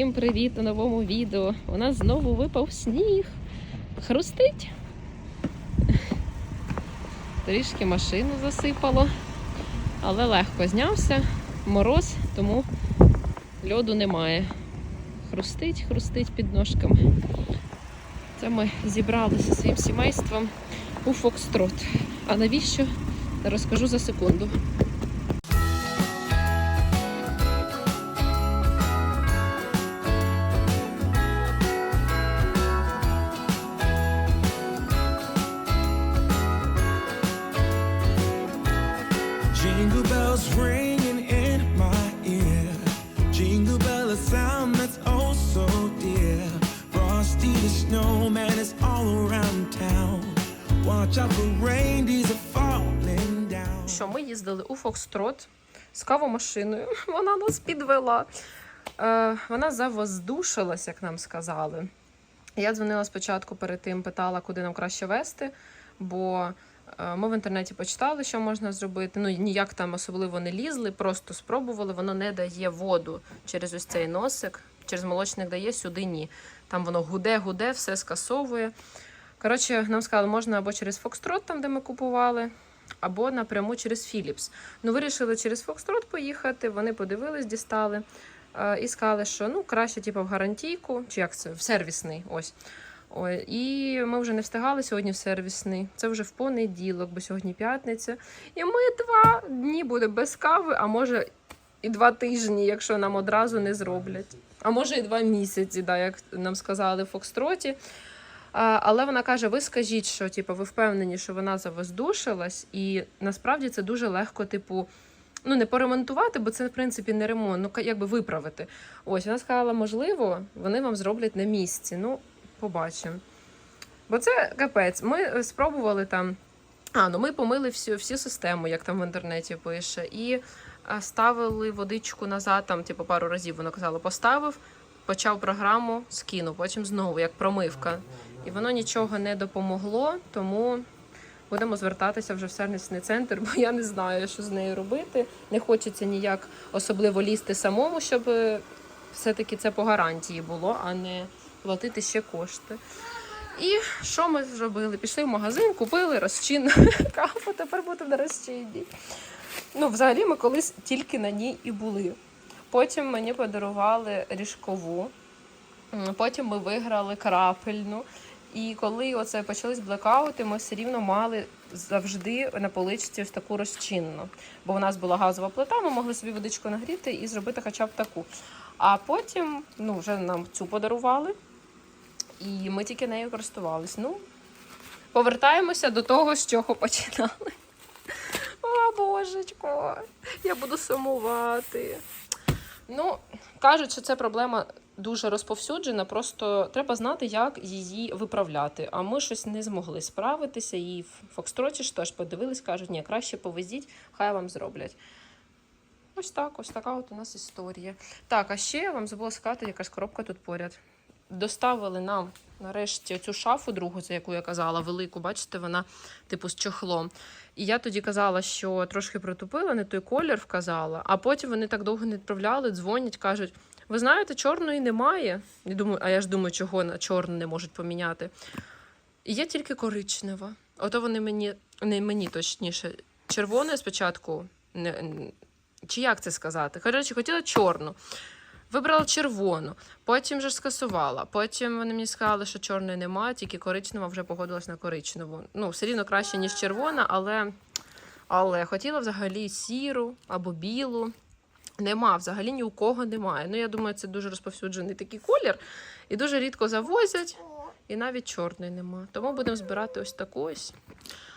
Всім привіт у новому відео. У нас знову випав сніг. Хрустить. Трішки машину засипало, але легко знявся. Мороз, тому льоду немає. Хрустить, хрустить під ножками. Це ми зібралися зі своїм сімейством у Фокстрот. А навіщо? Розкажу за секунду. Фокстрот з кавомашиною. Вона нас підвела. Е, вона завоздушилась, як нам сказали. Я дзвонила спочатку перед тим, питала, куди нам краще вести, бо е, ми в інтернеті почитали, що можна зробити. Ну, ніяк там особливо не лізли, просто спробували. Воно не дає воду через ось цей носик, через молочник дає, сюди ні. Там воно гуде-гуде, все скасовує. Коротше, нам сказали, можна або через Фокстрот, там, де ми купували, або напряму через Філіпс. Ну, вирішили через Фокстрот поїхати. Вони подивились, дістали е, і сказали, що ну краще, типу, в гарантійку, чи як це в сервісний. Ось. Ой, і ми вже не встигали сьогодні в сервісний. Це вже в понеділок, бо сьогодні п'ятниця. І ми два дні буде без кави, а може і два тижні, якщо нам одразу не зроблять. А може і два місяці, да, як нам сказали в Фокстроті. Але вона каже: ви скажіть, що типу, ви впевнені, що вона завоздушилась, і насправді це дуже легко, типу, ну не поремонтувати, бо це в принципі не ремонт, ну якби виправити. Ось вона сказала, можливо, вони вам зроблять на місці. Ну, побачимо. Бо це капець. Ми е, спробували там. А, ну ми помили всю, всю систему, як там в інтернеті пише, і ставили водичку назад, там, типу, пару разів вона казала, поставив, почав програму, скинув, потім знову, як промивка. І воно нічого не допомогло, тому будемо звертатися вже в сервісний центр, бо я не знаю, що з нею робити. Не хочеться ніяк особливо лізти самому, щоб е, все-таки це по гарантії було, а не платити ще кошти. І що ми зробили? Пішли в магазин, купили розчин каву, тепер будемо на розчинній. Ну, взагалі, ми колись тільки на ній і були. Потім мені подарували ріжкову, потім ми виграли крапельну. І коли оце почались блекаути, ми все рівно мали завжди на поличці ось таку розчинну. Бо в нас була газова плита, ми могли собі водичку нагріти і зробити хоча б таку. А потім ну, вже нам цю подарували, і ми тільки нею користувались. Ну, повертаємося до того, з чого починали. О, божечко, я буду сумувати. Ну, кажуть, що це проблема дуже розповсюджена, просто треба знати, як її виправляти. А ми щось не змогли справитися. І в Фокстроті ж теж подивились, кажуть, ні, краще повезіть, хай вам зроблять. Ось так, ось така от у нас історія. Так, а ще я вам забула сказати, якась коробка тут поряд. Доставили нам нарешті цю шафу, другу, за яку я казала, велику, бачите, вона типу з чохлом. І я тоді казала, що трошки протупила, не той колір вказала, а потім вони так довго не відправляли, дзвонять, кажуть: ви знаєте, чорної немає. І думаю, а я ж думаю, чого на чорну не можуть поміняти. Є тільки коричнева. Ото вони мені, не мені точніше, червоною спочатку, не, чи як це сказати? Коротше, хотіла чорну. Вибрала червону, потім же скасувала. Потім вони мені сказали, що чорної немає, тільки коричнева вже погодилась на коричневу. Ну, все рівно краще, ніж червона, але, але хотіла взагалі сіру або білу. Нема, взагалі ні у кого немає. Ну, я думаю, це дуже розповсюджений такий колір. І дуже рідко завозять, і навіть чорної нема. Тому будемо збирати ось таку ось.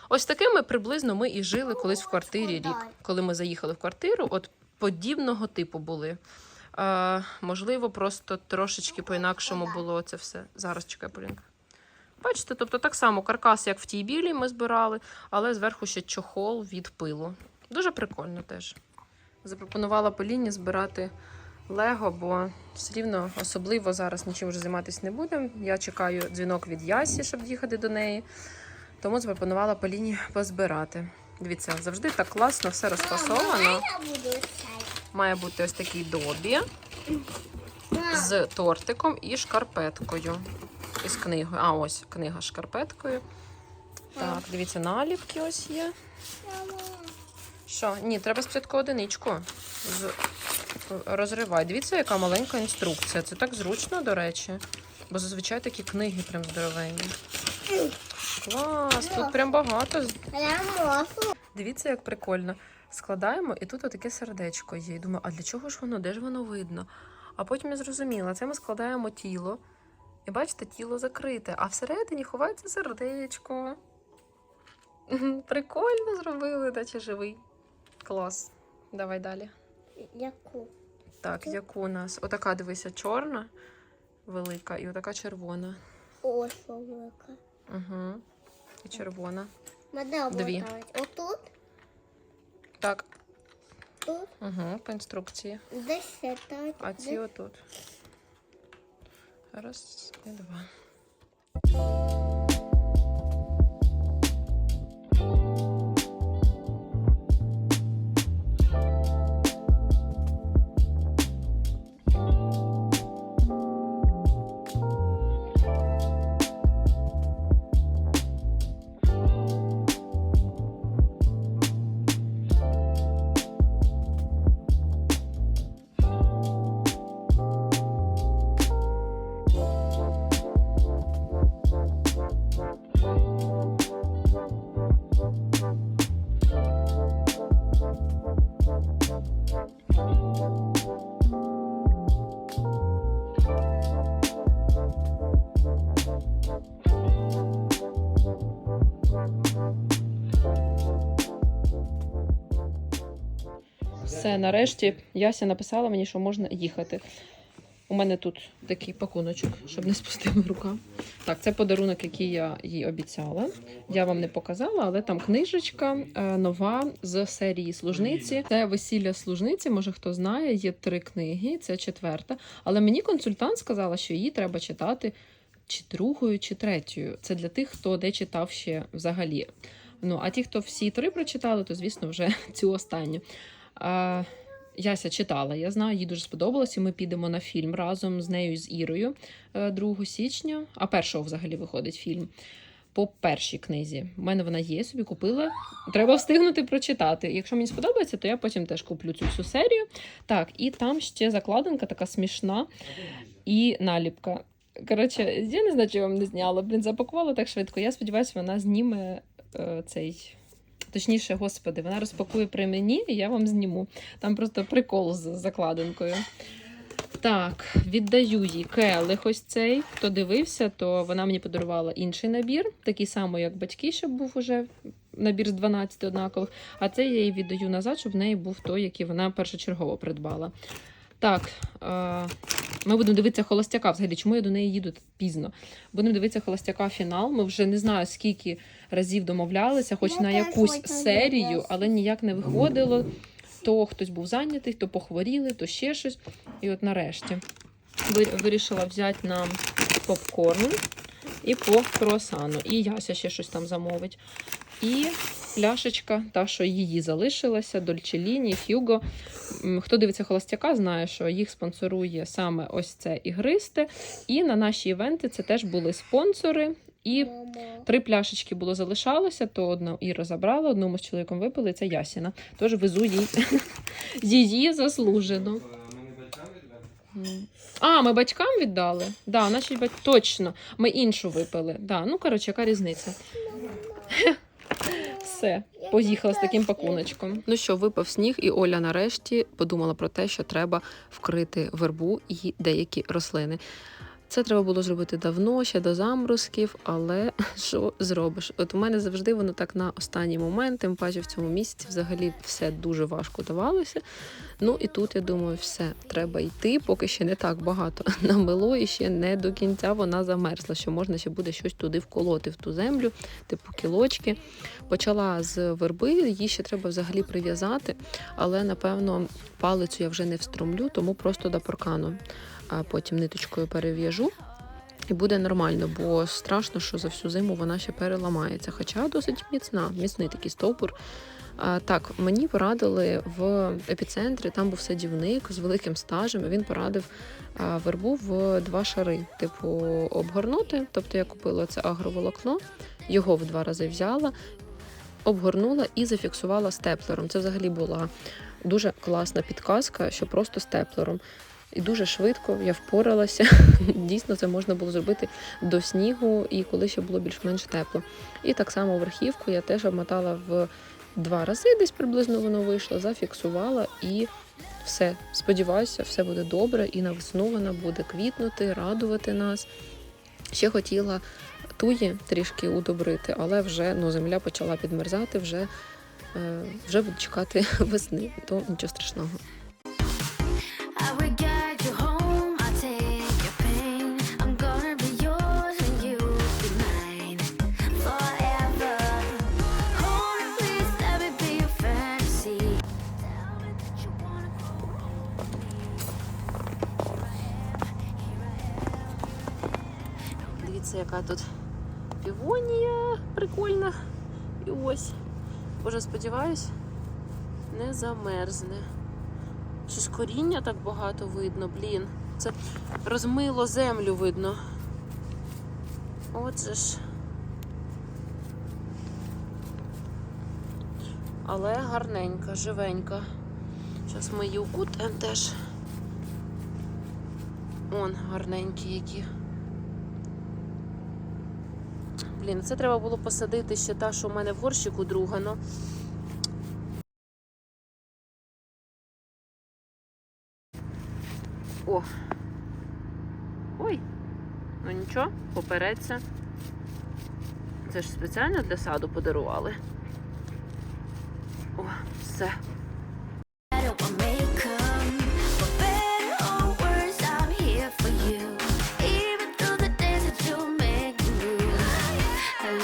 Ось такими приблизно ми і жили колись в квартирі рік. Коли ми заїхали в квартиру, от подібного типу були. Е, можливо, просто трошечки по-інакшому було це все. Зараз чекай, Полінка. Бачите, тобто так само каркас, як в тій білій, ми збирали, але зверху ще чохол від пилу. Дуже прикольно теж. Запропонувала Поліні збирати Лего, бо все рівно особливо зараз нічим вже займатися не будемо. Я чекаю дзвінок від Ясі, щоб їхати до неї. Тому запропонувала Поліні позбирати. Дивіться, завжди так класно все розфасовано. Має бути ось такий добі. з тортиком і шкарпеткою. І з книгою. А, ось книга з шкарпеткою. Так, дивіться, наліпки ось є. Що? Ні, треба спочатку одиничку. З... Розривай. Дивіться, яка маленька інструкція. Це так зручно, до речі. Бо зазвичай такі книги прям здоровенні. Клас, тут прям багато. Дивіться, як прикольно. Складаємо, і тут отаке сердечко є. І думаю, а для чого ж воно? Де ж воно видно? А потім я зрозуміла, це ми складаємо тіло. І бачите, тіло закрите, а всередині ховається сердечко. Прикольно зробили, наче живий. Клас. Давай далі. Яку? Так, яку у нас? Отака, дивися, чорна, велика, і отака червона. Ось велика. Угу. І червона. Мене Дві. Отут, Так. тут, Угу, по інструкції. десь так. А ці десь- отут. Раз і два. Нарешті Яся написала мені, що можна їхати. У мене тут такий пакуночок, щоб не спустила рука. Так, це подарунок, який я їй обіцяла. Я вам не показала, але там книжечка е, нова з серії служниці. Це весілля служниці. Може хто знає, є три книги, це четверта. Але мені консультант сказала, що її треба читати чи другою, чи третьою. Це для тих, хто де читав ще взагалі. Ну а ті, хто всі три прочитали, то звісно вже цю останню. Яся читала, я знаю, їй дуже сподобалось, і ми підемо на фільм разом з нею з Ірою е, 2 січня, а першого взагалі виходить фільм. По першій книзі. У мене вона є, собі купила. Треба встигнути прочитати. Якщо мені сподобається, то я потім теж куплю цю всю серію. Так, і там ще закладинка така смішна і наліпка. Коротше, я не знаю, чи вам не зняла. Блін, запакувала так швидко. Я сподіваюся, вона зніме е, цей. Точніше, господи, вона розпакує при мені, і я вам зніму. Там просто прикол з закладинкою. Так, віддаю їй келих ось цей. Хто дивився, то вона мені подарувала інший набір, такий самий, як батьки, щоб був уже набір з 12 однакових. А цей я їй віддаю назад, щоб в неї був той, який вона першочергово придбала. Так, е, ми будемо дивитися холостяка. Взагалі, чому я до неї їду пізно? Будемо дивитися холостяка фінал. Ми вже не знаю, скільки разів домовлялися, хоч Я на якусь серію, але ніяк не виходило. То хтось був зайнятий, то похворіли, то ще щось. І от нарешті вирішила взяти нам попкорн і по круасану. І Яся ще щось там замовить. І пляшечка, та, що її залишилася, Дольчеліні, Фюго. Хто дивиться холостяка, знає, що їх спонсорує саме ось це ігристе. І на наші івенти це теж були спонсори. І Мама. Три пляшечки було залишалося, то одну Іра забрала, одну ми з чоловіком випили, це Ясіна. Тож везу їй її заслужено. А, ми батькам віддали? Да, наші батьки точно. Ми іншу випили. Да, ну коротше, яка різниця? Все, поїхала з таким пакуночком. Ну що, випав сніг, і Оля нарешті подумала про те, що треба вкрити вербу і деякі рослини. Це треба було зробити давно, ще до заморозків, але що зробиш? От у мене завжди воно так на останній момент, тим паче в цьому місяці взагалі все дуже важко давалося. Ну і тут я думаю, все, треба йти, поки ще не так багато намело, і ще не до кінця вона замерзла, що можна ще буде щось туди вколоти в ту землю, типу кілочки. Почала з верби, її ще треба взагалі прив'язати, але напевно палицю я вже не встромлю, тому просто до паркану а потім ниточкою перев'яжу. І буде нормально, бо страшно, що за всю зиму вона ще переламається. Хоча досить міцна, міцний такий стовбур. А, так, мені порадили в епіцентрі, там був садівник з великим стажем. Він порадив а, вербу в два шари. Типу, обгорнути. Тобто я купила це агроволокно, його в два рази взяла, обгорнула і зафіксувала степлером. Це взагалі була дуже класна підказка, що просто степлером. І дуже швидко я впоралася. Дійсно, це можна було зробити до снігу і коли ще було більш-менш тепло. І так само верхівку я теж обмотала в два рази, десь приблизно воно вийшло, зафіксувала і все. Сподіваюся, все буде добре, і на весну вона буде квітнути, радувати нас. Ще хотіла туї трішки удобрити, але вже ну, земля почала підмерзати, вже, е, вже буду чекати весни, то нічого страшного. Дивіться, тут півонія прикольна. І ось. Боже, сподіваюсь, не замерзне. Щось коріння так багато видно, блін. Це розмило землю видно. Отже ж. Але гарненька, живенька. Зараз ми її укутаємо теж. Он гарненькі які. Блін, це треба було посадити ще та, що в мене в горщику друга, ну. О. Ой. Ну нічого, попереться. Це ж спеціально для саду подарували. О, все.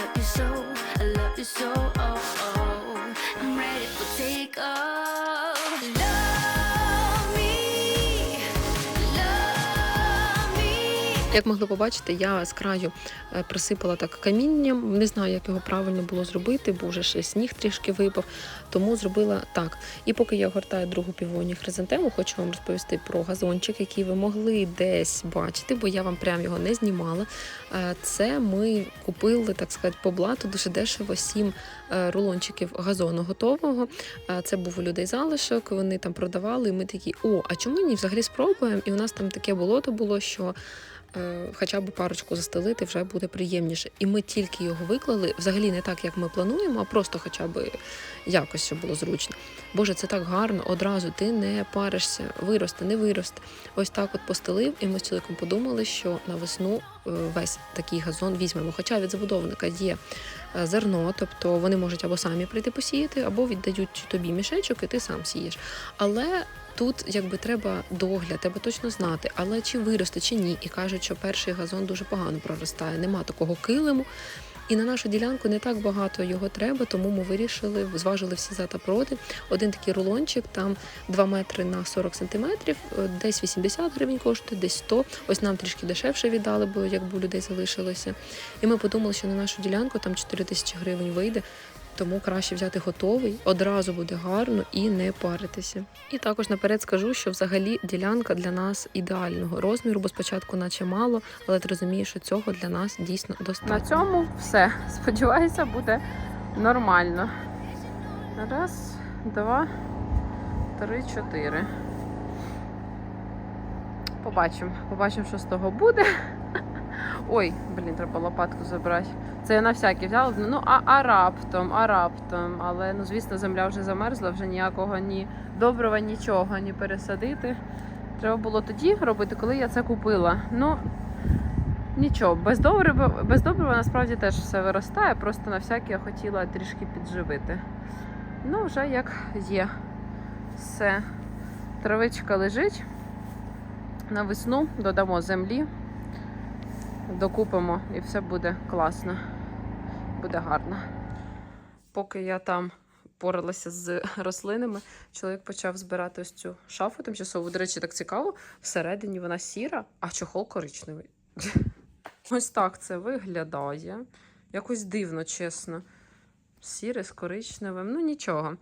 Love you so, I love you so. Oh, oh. I'm ready for take Як могли побачити, я з краю е, присипала так камінням. Не знаю, як його правильно було зробити, бо вже ще сніг трішки випав, тому зробила так. І поки я гортаю другу півонію хризантему, хочу вам розповісти про газончик, який ви могли десь бачити, бо я вам прям його не знімала. Е, Це ми купили, так сказати, по блату дуже дешево сім е, рулончиків газону готового. Це був у людей залишок, вони там продавали, і ми такі, о, а чому ні? Взагалі спробуємо? І у нас там таке болото було, що хоча б парочку застелити вже буде приємніше. І ми тільки його виклали, взагалі не так, як ми плануємо, а просто хоча б якось щоб було зручно. Боже, це так гарно. Одразу ти не паришся, виросте, не виросте. Ось так от постелив, і ми з чоловіком подумали, що на весну е, весь такий газон візьмемо. Хоча від забудовника є е, зерно, тобто вони можуть або самі прийти посіяти, або віддають тобі мішечок, і ти сам сієш. Але тут якби треба догляд, треба точно знати, але чи виросте, чи ні. І кажуть, що перший газон дуже погано проростає. Нема такого килиму. І на нашу ділянку не так багато його треба, тому ми вирішили, зважили всі за та проти. Один такий рулончик, там 2 метри на 40 сантиметрів, е, десь 80 гривень коштує, десь 100. Ось нам трішки дешевше віддали, бо якби людей залишилося. І ми подумали, що на нашу ділянку там 4 тисячі гривень вийде. Тому краще взяти готовий, одразу буде гарно і не паритися. І також наперед скажу, що взагалі ділянка для нас ідеального розміру, бо спочатку наче мало, але ти розумієш, що цього для нас дійсно достатньо. На цьому все. Сподіваюся, буде нормально. Раз, два, три, чотири. Побачимо. Побачимо, що з того буде. Ой, блін, треба лопатку забрати. Це я на всякий взяла. Ну, а, а раптом, а раптом. Але, ну, звісно, земля вже замерзла, вже ніякого ні добрива, нічого, ні пересадити. Треба було тоді робити, коли я це купила. Ну, нічого, без добрива, без добрива насправді теж все виростає, просто на всякий я хотіла трішки підживити. Ну, вже як є. Все. Травичка лежить. На весну додамо землі, докупимо і все буде класно. Буде гарно. Поки я там поралася з рослинами, чоловік почав збирати ось цю шафу тимчасову. До речі, так цікаво. Всередині вона сіра, а чохол коричневий. Ось так це виглядає. Якось дивно, чесно. Сіре з коричневим. Ну нічого.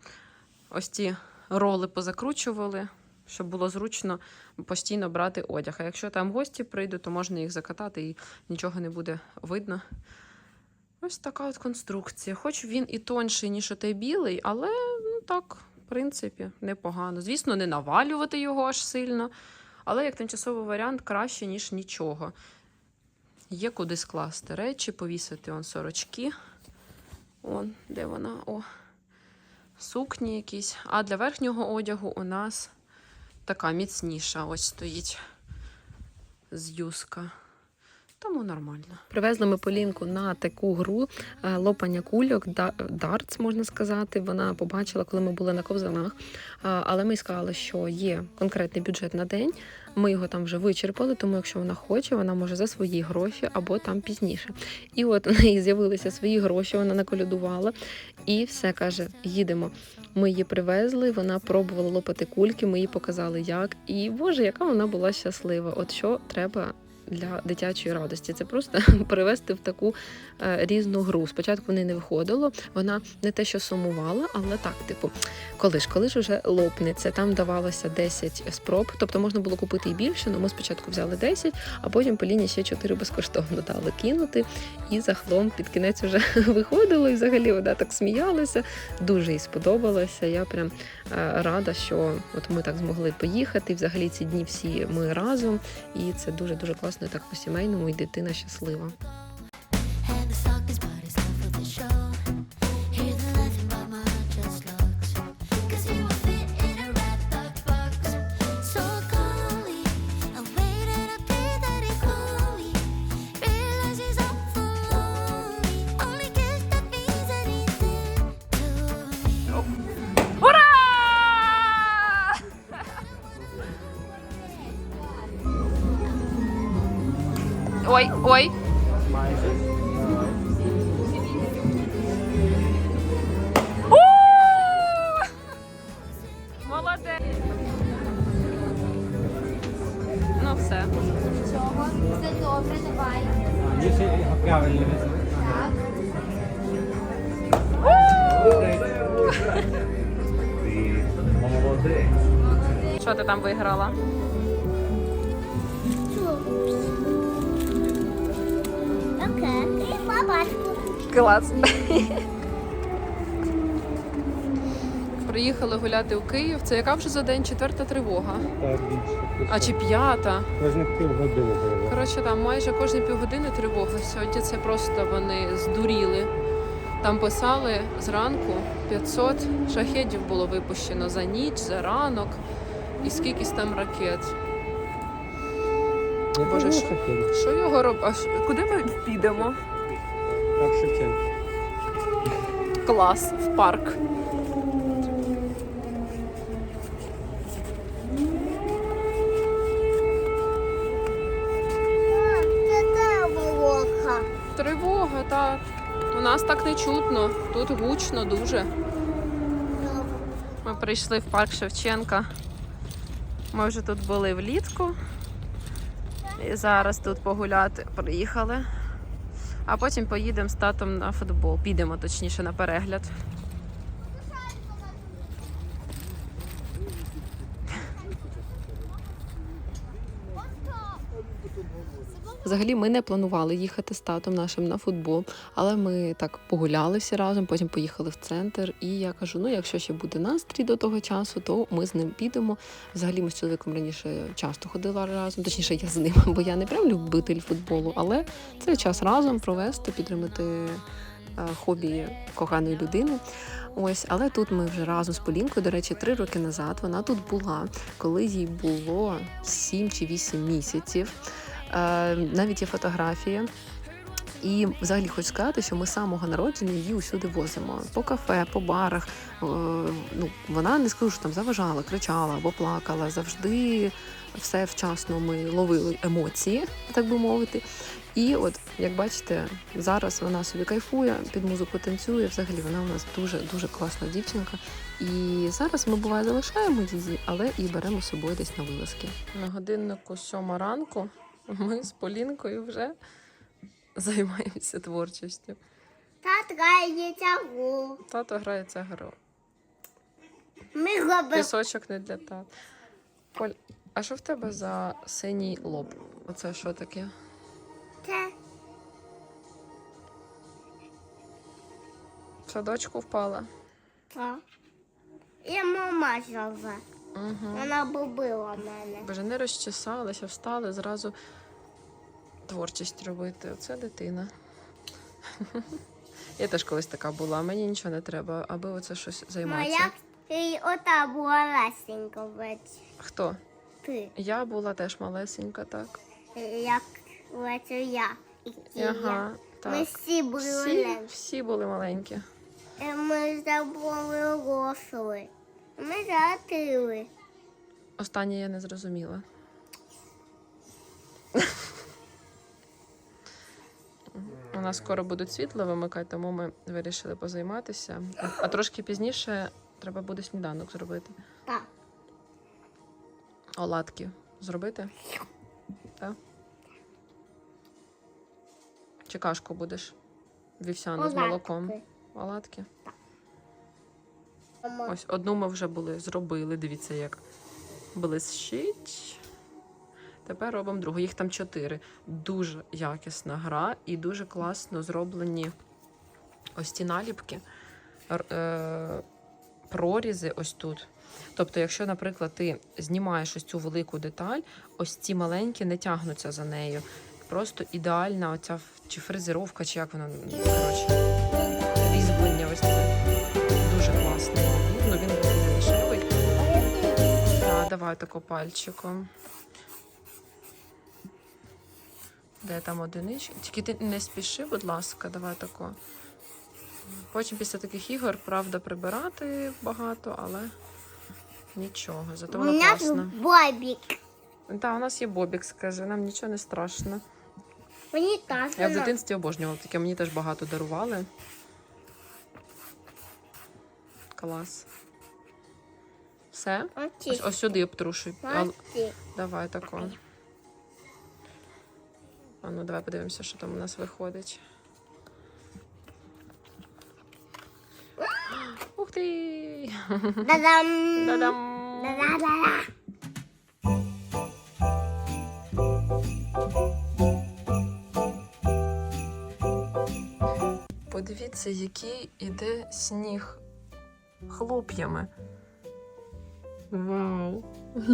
Ось ті роли позакручували, щоб було зручно постійно брати одяг. А якщо там гості прийдуть, то можна їх закатати і нічого не буде видно. Ось така от конструкція. Хоч він і тонший, ніж отей білий, але ну так, в принципі, непогано. Звісно, не навалювати його аж сильно, але як тимчасовий варіант краще, ніж нічого. Є куди скласти речі, повісити он сорочки. Он, де вона? О, сукні якісь. А для верхнього одягу у нас така міцніша ось стоїть з юска. Тому нормально. Привезли ми Полінку на таку гру е, лопання кульок, да- дартс, можна сказати. Вона побачила, коли ми були на ковзанах. Але ми сказали, що є конкретний бюджет на день. Ми його там вже вичерпали, тому якщо вона хоче, вона може за свої гроші або там пізніше. І от у неї з'явилися свої гроші, вона наколядувала і все каже: їдемо. Ми її привезли, вона пробувала лопати кульки, ми їй показали як. І боже, яка вона була щаслива. От що треба для дитячої радості. Це просто перевести в таку е, різну гру. Спочатку в неї не виходило, вона не те, що сумувала, але так, типу, коли ж, коли ж уже лопнеться, там давалося 10 спроб, тобто можна було купити і більше, але ми спочатку взяли 10, а потім Поліні ще 4 безкоштовно дали кинути. І за хлом під кінець вже виходило, і взагалі вона так сміялася. Дуже їй сподобалося. Я прям е, рада, що от ми так змогли поїхати. Взагалі ці дні всі ми разом. І це дуже дуже класно, і так по-сімейному, і дитина щаслива. Клас. Приїхали гуляти у Київ. Це яка вже за день четверта тривога? Так, більше. А чи п'ята? Кожних півгодини. Коротше, там майже кожні півгодини тривога. Сьогодні це просто вони здуріли. Там писали зранку 500 шахедів було випущено за ніч, за ранок і скількись там ракет. Я Боже, що- Що його робить? А куди ми підемо? Так, Шевченко. Клас в парк. Тривога, так. У нас так не чутно. Тут гучно дуже. Ми прийшли в парк Шевченка. Ми вже тут були влітку. І зараз тут погуляти приїхали. А потім поїдемо з татом на футбол. Підемо точніше на перегляд. Взагалі ми не планували їхати з татом нашим на футбол, але ми так погуляли всі разом, потім поїхали в центр. І я кажу: ну, якщо ще буде настрій до того часу, то ми з ним підемо. Взагалі ми з чоловіком раніше часто ходили разом, точніше, я з ним, бо я не прям любитель футболу, але це час разом провести, підтримати е, хобі коханої людини. Ось, але тут ми вже разом з Полінкою, до речі, три роки назад вона тут була, коли їй було 7 чи 8 місяців. Е, навіть є фотографії. І взагалі хочу сказати, що ми з самого народження її усюди возимо по кафе, по барах. Е, ну, вона не скажу, що там заважала, кричала або плакала. Завжди все вчасно ми ловили емоції, так би мовити. І от, як бачите, зараз вона собі кайфує, під музику танцює. Взагалі вона у нас дуже дуже класна дівчинка. І зараз ми буває залишаємо її, але і беремо з собою десь на вилазки. На годиннику сьома ранку ми з Полінкою вже займаємося творчістю. Та грається гру. Тато грає гру. Ми робимо. Пісочок не для тата. Поль, а що в тебе за синій лоб? Оце що таке? Це В садочку впала. так. І мама живе. Угу. Вона побила мене. Боже, не розчесалися, встали, зразу творчість робити. Оце дитина. Я теж колись така була, мені нічого не треба, аби оце щось займатися. Моя і ота була ласенька ведь. Хто? Ти. Я була теж малесенька, так. Як оце я. І Ага, я. Ми всі були Всі, маленькі. всі були маленькі. Ми забули росли. Ми затили. Останнє я не зрозуміла. Нас скоро будуть світло вимикати, тому ми вирішили позайматися. А- А трошки пізніше треба буде сніданок зробити. Так. Оладки зробити? Так? Чи кашку будеш? Вівсяну з молоком. Оладки. Мама. Ось одну ми вже були, зробили. Дивіться, як блищить. Тепер робимо другу. Їх там чотири. Дуже якісна гра і дуже класно зроблені ось ці наліпки, е, прорізи ось тут. Тобто, якщо, наприклад, ти знімаєш ось цю велику деталь, ось ці маленькі не тягнуться за нею. Просто ідеальна оця чи фрезеровка, чи як вона коротше, різьблення ось це. Дуже класний. Ну він не дешевий. Так, давай тако пальчиком. Де там одинички? Тільки ти не спіши, будь ласка, давай тако. Потім після таких ігор, правда, прибирати багато, але нічого. Зато У воно класно. бобік. Так, у нас є Бобік, скаже, нам нічого не страшно. Мені так. Я в дитинстві обожнювала таке, мені теж багато дарували. Клас. Все? Ось, ось сюди обтрушуй. Давай тако. А ну давай подивимося, що там у нас виходить. Ух ти! Да-дам. Та-дам! Да-да-да-да. Подивіться, який іде сніг хлоп'ями. Вау!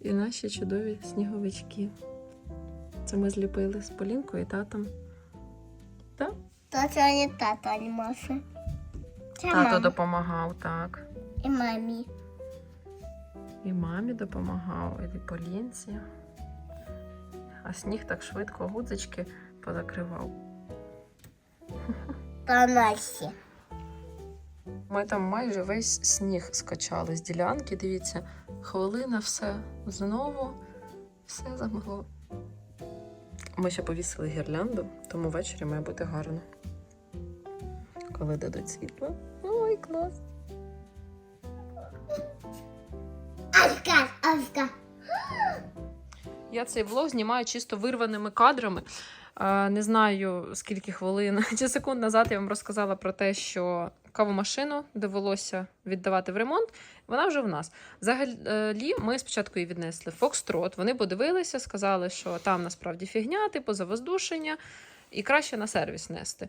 І наші чудові сніговички. Це ми зліпили з Полінкою і татом. Так? То це не тато, а. Це Тато мама. допомагав, так. І мамі. І мамі допомагав, і Полінці. А сніг так швидко гудзички позакривав. Та Насі. Ми там майже весь сніг скачали з ділянки. Дивіться, хвилина, все знову все замогло. Ми ще повісили гірлянду, тому ввечері має бути гарно. Коли дадуть світло. Ой, клас! Аска, Аска. Я цей влог знімаю чисто вирваними кадрами. Е, Не знаю скільки хвилин чи секунд назад я вам розказала про те, що кавомашину довелося віддавати в ремонт. Вона вже в нас. Взагалі, ми спочатку її віднесли Фокстрот. Вони подивилися, сказали, що там насправді фігня, типу завоздушення, і краще на сервіс нести.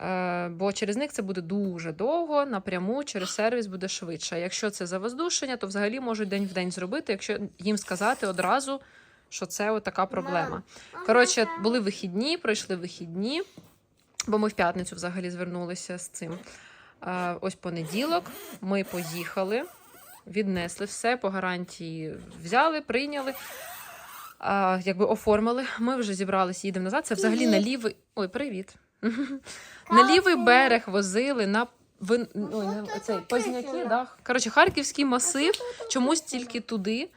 Е, Бо через них це буде дуже довго, напряму через сервіс буде швидше. Якщо це завоздушення, то взагалі можуть день в день зробити, якщо їм сказати одразу, що це отака проблема. Коротше, були вихідні, пройшли вихідні, бо ми в п'ятницю взагалі звернулися з цим. Ось понеділок ми поїхали, віднесли все по гарантії взяли, прийняли. Якби оформили. Ми вже зібралися, їдемо назад. Це взагалі на лівий. Ой, привіт. На лівий берег возили на вин... Ой, не... цей, Позняки, да? Коротше, Харківський масив, чомусь тільки туди.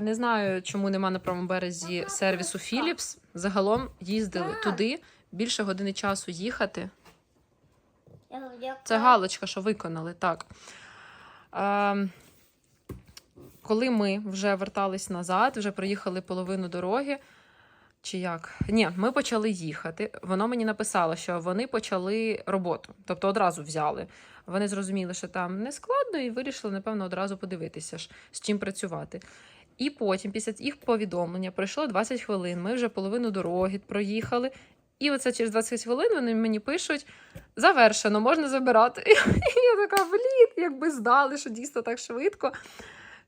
Не знаю, чому нема на правому березі сервісу Philips. Загалом їздили туди. Більше години часу їхати. Це галочка, що виконали, так. Е, коли ми вже вертались назад, вже проїхали половину дороги, Чи як? Ні, ми почали їхати. Воно мені написало, що вони почали роботу, тобто одразу взяли. Вони зрозуміли, що там не складно, і вирішили, напевно, одразу подивитися, ж, з чим працювати. І потім, після їх повідомлення, пройшло 20 хвилин. Ми вже половину дороги проїхали. І оце через 20 хвилин вони мені пишуть: завершено, можна забирати. І я така, блін, якби здали, що дійсно так швидко.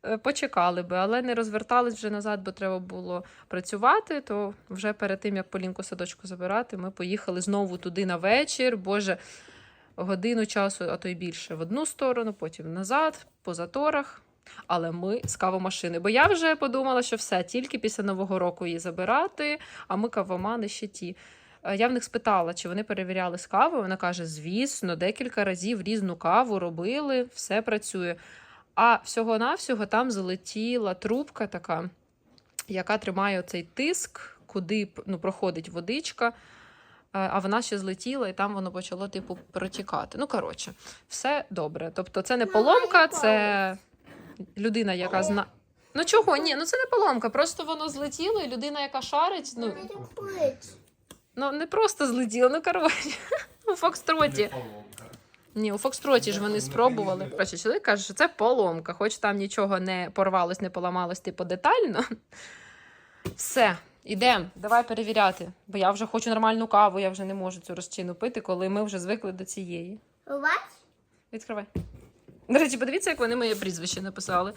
Е, Почекали би, але не розвертались вже назад, бо треба було працювати. То вже перед тим, як Полінку садочку забирати, ми поїхали знову туди на вечір. Боже, годину часу, а то й більше в одну сторону, потім назад, по заторах. Але ми з кавомашини. Бо я вже подумала, що все, тільки після Нового року її забирати, а ми кавомани ще ті. Е, Я в них спитала, чи вони перевіряли з кави. Вона каже: звісно, декілька разів різну каву робили, все працює. А всього-навсього там залетіла трубка така, яка тримає цей тиск, куди ну, проходить водичка. Е, А вона ще злетіла, і там воно почало, типу, протікати. Ну, коротше, все добре. Тобто, це не поломка, це людина, яка зна. Ну чого? Ні, ну це не поломка, просто воно злетіло, і людина, яка шарить, ну, ну не просто злетіло, ну коротше, у Фокстроті. Ні, у Фокстроті ж вони спробували. Коротше, чоловік каже, що це поломка, хоч там нічого не порвалось, не поламалось, типу детально. Все, ідемо, давай перевіряти. Бо я вже хочу нормальну каву, я вже не можу цю розчину пити, коли ми вже звикли до цієї. У вас? Відкривай. До речі, подивіться, як вони моє прізвище написали.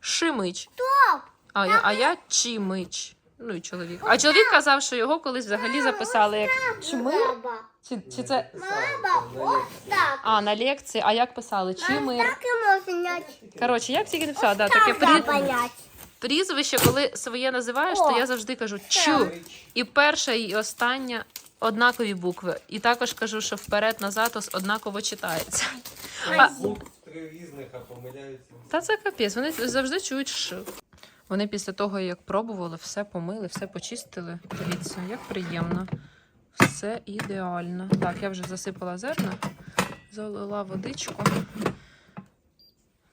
Шимич. Стоп! А а я Чимич. Ну і чоловік. А чоловік казав, що його колись взагалі записали як Чмир. Чи, чи це. Ось так. А, на лекції, а як писали? Чимир. Так і можна. Коротше, як тільки написала, да, таке Так прі... прізвище, коли своє називаєш, то я завжди кажу чу. І перша, і остання однакові букви. І також кажу, що вперед-назад ос- однаково читається. А, Три різних, а помиляються. Та це капець, вони завжди чують ш. Вони після того, як пробували, все помили, все почистили. Дивіться, як приємно. Все ідеально. Так, я вже засипала зерна, залила водичку.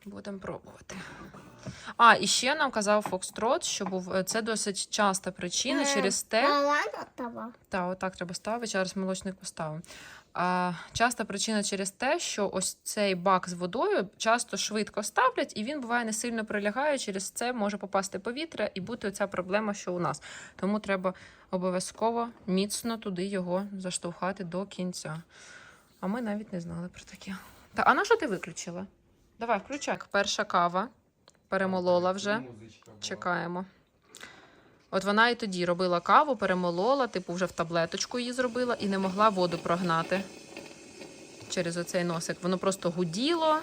Будемо пробувати. А, і ще нам казав Фокстрот, що був е, це досить часта причина Е, через те. Та, отак треба ставити, зараз молочник поставимо. А, часта причина через те, що ось цей бак з водою часто швидко ставлять, і він буває не сильно прилягає. Через це може попасти повітря і бути оця проблема, що у нас. Тому треба обов'язково міцно туди його заштовхати до кінця. А ми навіть не знали про таке. Та, а на що ти виключила? Давай, включай. Перша кава перемолола вже. Чекаємо. От вона і тоді робила каву, перемолола, типу вже в таблеточку її зробила і не могла воду прогнати через оцей носик. Воно просто гуділо.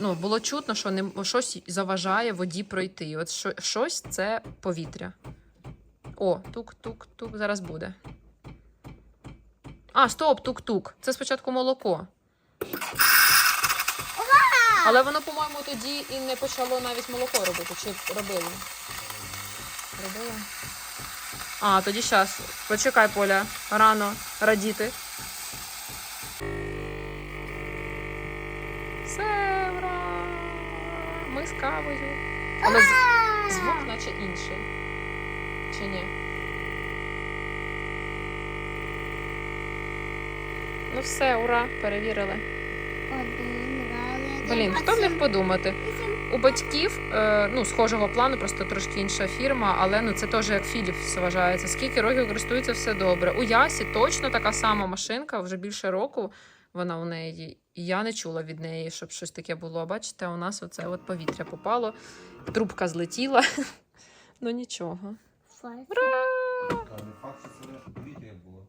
Ну, було чутно, що не, щось заважає воді пройти. От що, щось це повітря. О, тук-тук-тук, зараз буде. А, стоп, тук-тук. Це спочатку молоко. Але воно, по-моєму, тоді і не почало навіть молоко робити. Чи робило? Робила? А, тоді щас. Почекай, Поля. Рано радіти. Все, ура! Ми з кавою. Але звук наче інший. Чи ні? Ну все, ура, перевірили. Один, два, Блін, хто міг подумати? У батьків е, ну, схожого плану, просто трошки інша фірма, але ну це теж як Philips вважається. Скільки років користується все добре. У Ясі точно така сама машинка, вже більше року вона у неї. І я не чула від неї, щоб щось таке було. Бачите, у нас оце от повітря попало, трубка злетіла. Ну нічого. Файф. А не факт, що це наше повітря було.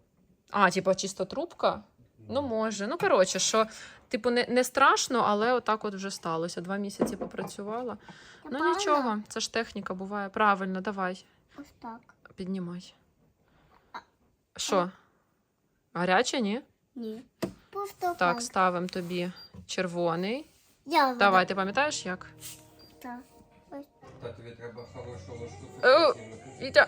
А, типа чисто трубка? Ну, може. Ну, коротше, що, типу, не, не страшно, але отак от вже сталося. Два місяці попрацювала. Ну Правильно? нічого, це ж техніка буває. Правильно, давай, Ось так. піднімай. Що? Гаряче, ні? Ні. Просто Так, ставимо тобі червоний. Я Давай, ти пам'ятаєш як? Так. Та тобі треба хорошого штуку. Вітя!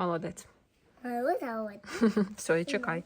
Молодець. Вот. Все, і чекай.